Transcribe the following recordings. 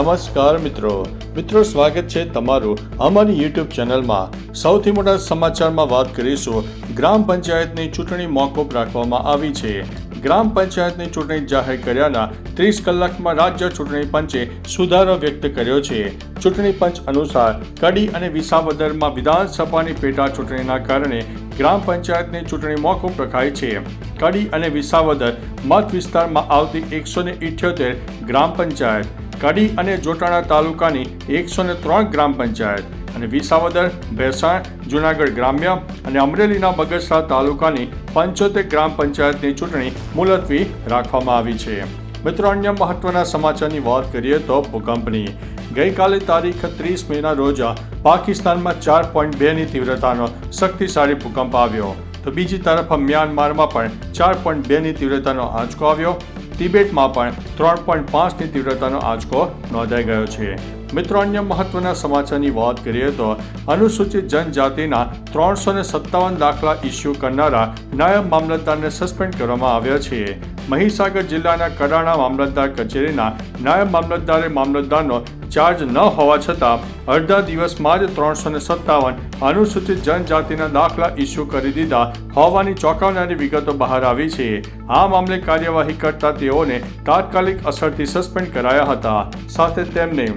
નમસ્કાર મિત્રો. મિત્રો, સ્વાગત છે તમારું અમારી યુટ્યુબ ચેનલમાં. સૌથી મોટા સમાચારમાં વાત કરીશું. ગ્રામ પંચાયતની ચૂંટણી મોકૂફ રાખવામાં આવી છે. ગ્રામ પંચાયતની ચૂંટણી જાહેર કર્યાના ત્રીસ કલાકમાં રાજ્ય ચૂંટણી પંચે સુધારો વ્યક્ત કર્યો છે. ચૂંટણી પંચ અનુસાર કડી અને વિસાવદરમાં વિધાનસભાની પેટા ચૂંટણીના કારણે ગ્રામ પંચાયતની ચૂંટણી મોકૂફ રખાઈ છે. કડી અને વિસાવદર મત વિસ્તારમાં આવતી એકસો ને ઇઠ્યોતેર ગ્રામ પંચાયત, કડી અને જોટાણા તાલુકાની એકસો ને ત્રણ ગ્રામ પંચાયત અને વિસાવદર ભેસાણ, જુનાગઢ ગ્રામ્ય અને અમરેલીના બગસરા તાલુકાની પંચોતેર ગ્રામ પંચાયતની ચૂંટણી મુલતવી રાખવામાં આવી છે. મિત્રો, અન્ય મહત્વના સમાચારની વાત કરીએ તો ભૂકંપની. ગઈકાલે તારીખ ત્રીસ મેના રોજ પાકિસ્તાનમાં ચાર પોઈન્ટ બેની તીવ્રતાનો શક્તિશાળી ભૂકંપ આવ્યો. તો બીજી તરફ મ્યાનમારમાં પણ ચાર પોઈન્ટ બેની તીવ્રતાનો આંચકો આવ્યો. તિબેટમાં પણ ત્રણ પોઈન્ટ પાંચની તીવ્રતાનો આંચકો નોંધાઈ ગયો છે. મિત્રો, અન્ય મહત્વના સમાચારની વાત કરીએ તો અનુસૂચિત જનજાતિના ત્રણસો ને સત્તાવન દાખલા ઇસ્યુ કરનારા નાયબ મામલતદારને સસ્પેન્ડ કરવામાં આવ્યા છે. મહીસાગર જિલ્લાના કડાણા મામલતદાર કચેરીના નાયબ મામલતદારે મામલતદારનો ચાર્જ ન હોવા છતાં અડધા દિવસમાં જ ત્રણસો ને સત્તાવન અનુસૂચિત જનજાતિના દાખલા ઇસ્યુ કરી દીધા હોવાની ચોંકાવનારી વિગતો બહાર આવી છે. આ મામલે કાર્યવાહી કરતા તેઓને તાત્કાલિક અસરથી સસ્પેન્ડ કરાયા હતા. સાથે તેમને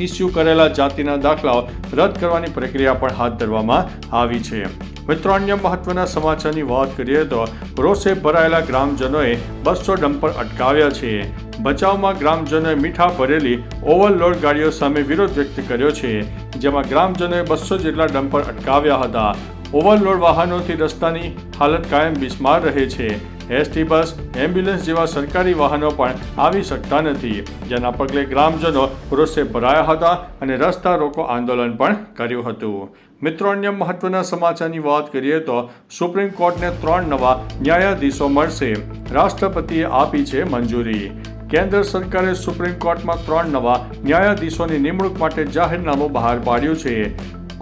ઇસ્યુ કરેલા જાતિના દાખલાઓ રદ કરવાની પ્રક્રિયા પણ હાથ ધરવામાં આવી છે. મિત્રો, અન્ય મહત્વના સમાચારની વાત કરીએ તો રોષે ભરાયેલા ગ્રામજનોએ બસો ડમ્પર અટકાવ્યા છે. બચાવમાં ગ્રામજનોએ મીઠા ભરેલી ઓવરલોડ ગાડીઓ સામે વિરોધ વ્યક્ત કર્યો છે, જેમાં ગ્રામજનોએ બસો જેટલા ડમ્પર અટકાવ્યા હતા. ઓવરલોડ વાહનોથી રસ્તાની હાલત કાયમ બિસ્માર રહે છે. એસટી બસ, એમ્બ્યુલન્સ જેવા સરકારી વાહનો પણ આવી શકતા નથી. જેના પગલે ગ્રામજનો રોષે ભરાયા હતા અને રસ્તા રોકો આંદોલન પણ કર્યું હતું. મિત્રો, અન્ય મહત્વના સમાચારની વાત કરીએ તો સુપ્રીમ કોર્ટને ત્રણ નવા ન્યાયાધીશો મળશે. રાષ્ટ્રપતિએ આપી છે મંજૂરી. કેન્દ્ર સરકારે સુપ્રીમ કોર્ટમાં ત્રણ નવા ન્યાયાધીશોની નિમણૂક માટે જાહેરનામું બહાર પાડ્યું છે.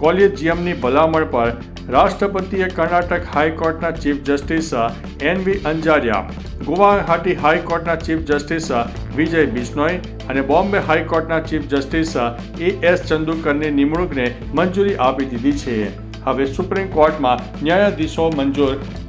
કોલેજિયમની ભલામણ પર રાષ્ટ્રપતિએ કર્ણાટક હાઈકોર્ટના chief justice N V Anjaria, Guwahati હાઈકોર્ટના ચીફ જસ્ટિસ વિજય બિશ્નોઈ અને બોમ્બે હાઈકોર્ટના ચીફ જસ્ટિસ એ એસ ચંદુકરની નિમણૂકને મંજૂરી આપી દીધી છે. હવે સુપ્રીમ કોર્ટમાં ન્યાયાધીશો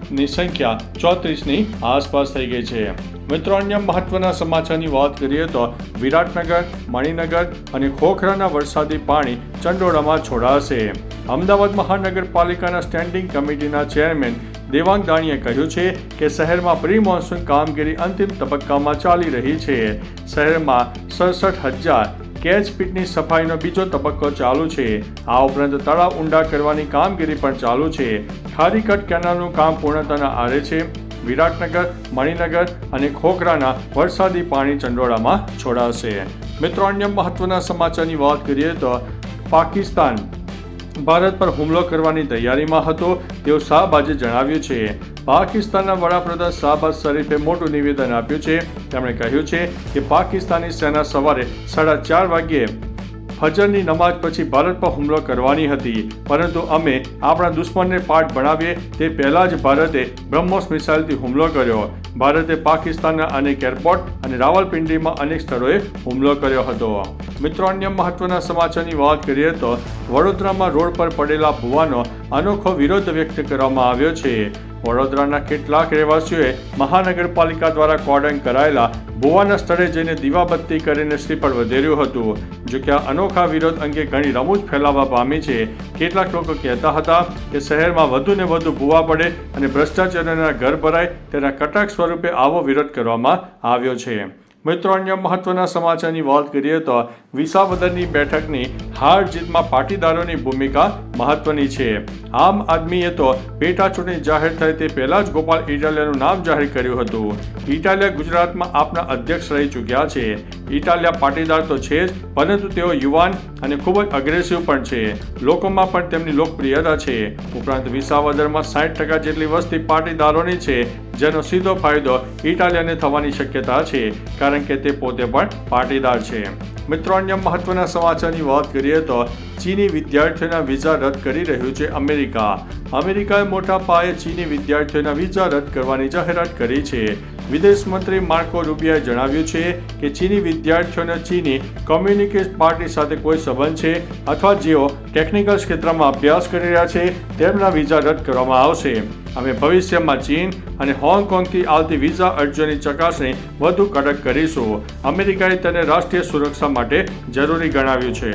મંજૂરની સંખ્યા ચોત્રીસની આસપાસ થઈ ગઈ છે. મિત્રો, અન્ય મહત્વના સમાચારની વાત કરીએ તો વિરાટનગર, મણિનગર અને ખોખરાના વરસાદી પાણી ચંડોળામાં છોડાશે. અમદાવાદ મહાનગરપાલિકાના સ્ટેન્ડિંગ કમિટીના ચેરમેન દેવાંગ દાણીએ કહ્યું છે કે શહેરમાં પ્રી મોન્સૂન કામગીરી અંતિમ તબક્કામાં ચાલી રહી છે. શહેરમાં સડસઠ હજાર કેચ પીટની સફાઈનો બીજો તબક્કો ચાલુ છે. આ ઉપરાંત તળાવ ઊંડા કરવાની કામગીરી પણ ચાલુ છે. ખારીકટ કેનાલનું કામ પૂર્ણતાના આરે છે. વિરાટનગર, મણિનગર અને ખોખરાના વરસાદી પાણી ચંડોળામાં છોડાશે. મિત્રો, અન્ય મહત્વના સમાચારની વાત કરીએ તો પાકિસ્તાન ભારત પર હુમલો કરવાની તૈયારીમાં હતો તેવું શાહબાજે જણાવ્યું છે. પાકિસ્તાનના વડાપ્રધાન શાહબાઝ શરીફે મોટું નિવેદન આપ્યું છે. તેમણે કહ્યું છે કે પાકિસ્તાની સેના સવારે સાડા ચાર વાગ્યે ફજરની નમાઝ પછી ભારત પર હુમલો કરવાની હતી. પરંતુ અમે આપણા દુશ્મનને પાઠ ભણાવીએ તે પહેલાં જ ભારતે બ્રહ્મોસ મિસાઇલથી હુમલો કર્યો. ભારતે પાકિસ્તાનના અનેક એરપોર્ટ અને રાવલપિંડીમાં અનેક સ્થળોએ હુમલો કર્યો હતો. મિત્રો, અન્ય મહત્વના સમાચારની વાત કરીએ તો વડોદરામાં રોડ પર પડેલા ભુવાનો અનોખો વિરોધ વ્યક્ત કરવામાં આવ્યો છે. વડોદરાના કેટલાક રહેવાસીઓએ મહાનગરપાલિકા દ્વારા કોર્ડન કરાયેલા ભુવાના સ્થળે જઈને દીવાબત્તી કરીને શ્રીફળ વધેર્યું હતું. જો કે આ અનોખા વિરોધ અંગે ઘણી રમૂજ ફેલાવા પામી છે. કેટલાક લોકો કહેતા હતા કે શહેરમાં વધુ ને વધુ ભૂવા પડે અને ભ્રષ્ટાચારના ઘર ભરાય તેના કટાક્ષ સ્વરૂપે આવો વિરોધ કરવામાં આવ્યો છે. મિત્રો, અન્ય મહત્વના સમાચારની વાત કરીએ તો વિસાવદરની બેઠકની હાર જીતમાં પાટીદારોની ભૂમિકા મહત્વની છે. આમ આદમીએ તો પેટા ચૂંટણી જાહેર થાય તે પહેલા જ ગોપાલ ઇટાલિયાનું નામ જાહેર કર્યું હતું. ઇટાલિયા ગુજરાતમાં આપના અધ્યક્ષ રહી ચૂક્યા છે. ઇટાલિયા પાટીદાર તો છે જ, પરંતુ તેઓ યુવાન અને ખૂબ જ અગ્રેસિવ પણ છે. લોકોમાં પણ તેમની લોકપ્રિયતા છે. ઉપરાંત વિસાવદરમાં સાઠ ટકા જેટલી વસ્તી પાટીદારોની છે, જેનો સીધો ફાયદો ઇટાલિયાને થવાની શક્યતા છે, કારણ કે તે પોતે પણ પાટીદાર છે. મિત્રો, અન્ય મહત્વના સમાચારની વાત કરીએ તો ચીની વિદ્યાર્થીઓના વિઝા રદ કરી રહ્યું છે અમેરિકા. અમેરિકાએ મોટા પાયે ચીની વિદ્યાર્થીઓના વિઝા રદ કરવાની જાહેરાત કરી છે. વિદેશ મંત્રી માર્કો રૂબિયાએ જણાવ્યું છે કે ચીની વિદ્યાર્થીઓને ચીની કોમ્યુનિકેશ પાર્ટી સાથે કોઈ સંબંધ છે અથવા જેઓ ટેકનિકલ ક્ષેત્રમાં અભ્યાસ કરી રહ્યા છે તેમના વિઝા રદ કરવામાં આવશે. અમે ભવિષ્યમાં ચીન અને હોંગકોંગથી આવતી વિઝા અરજીઓની ચકાસણી વધુ કડક કરીશું. અમેરિકાએ તેને રાષ્ટ્રીય સુરક્ષા માટે જરૂરી ગણાવ્યું છે.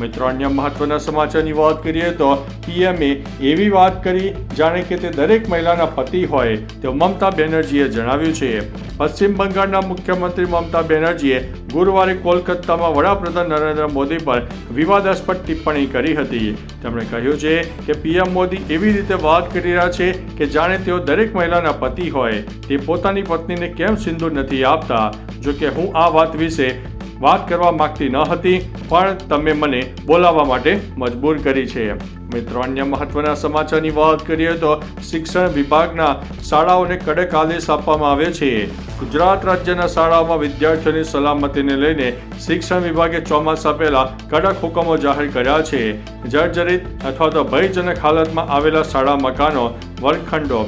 મિત્રો, અન્ય મહત્વના સમાચારની વાત કરીએ તો પીએમએ એવી વાત કરી, જાણે કે તે દરેક મહિલાના પતિ હોય તેવું મમતા બેનર્જીએ જણાવ્યું છે. પશ્ચિમ બંગાળના મુખ્યમંત્રી મમતા બેનર્જીએ ગુરુવારે કોલકાતામાં વડાપ્રધાન નરેન્દ્ર મોદી પર વિવાદાસ્પદ ટિપ્પણી કરી હતી. તેમણે કહ્યું છે કે પીએમ મોદી એવી રીતે વાત કરી રહ્યા છે કે જાણે તેઓ દરેક મહિલાના પતિ હોય. તે પોતાની પત્નીને કેમ સિંદૂર નથી આપતા? જો કે હું આ વાત વિશે વાત કરવા માગતી ન હતી, પણ તમે મને બોલાવવા માટે મજબૂર કરી છે. મિત્રો, અન્ય મહત્વના સમાચારની વાત કરીએ તો શિક્ષણ વિભાગના શાળાઓને કડક આદેશ આપવામાં આવ્યો છે. ગુજરાત રાજ્યના શાળાઓમાં વિદ્યાર્થીઓની સલામતીને લઈને શિક્ષણ વિભાગે ચોમાસા પહેલા કડક હુકમો જાહેર કર્યા છે. જર્જરિત અથવા તો ભયજનક હાલતમાં આવેલા શાળા મકાનો, વર્ગખંડો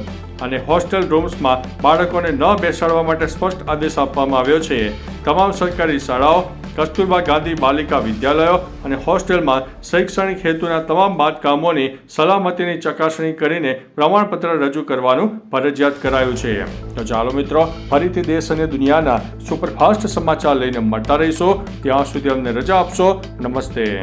અને હોસ્ટેલ રૂમ્સમાં બાળકોને ન બેસાડવા માટે સ્પષ્ટ આદેશ આપવામાં આવ્યો છે. તમામ સરકારી શાળાઓ, કસ્તુરબા ગાંધી બાલિકા વિદ્યાલયો અને હોસ્ટેલમાં શૈક્ષણિક હેતુના તમામ બાંધકામોની સલામતીની ચકાસણી કરીને પ્રમાણપત્ર રજૂ કરવાનું ફરજિયાત કરાયું છે. તો ચાલો મિત્રો, ફરીથી દેશ અને દુનિયાના સુપરફાસ્ટ સમાચાર લઈને મળતા રહીશો. ત્યાં સુધી અમને રજા આપશો. નમસ્તે.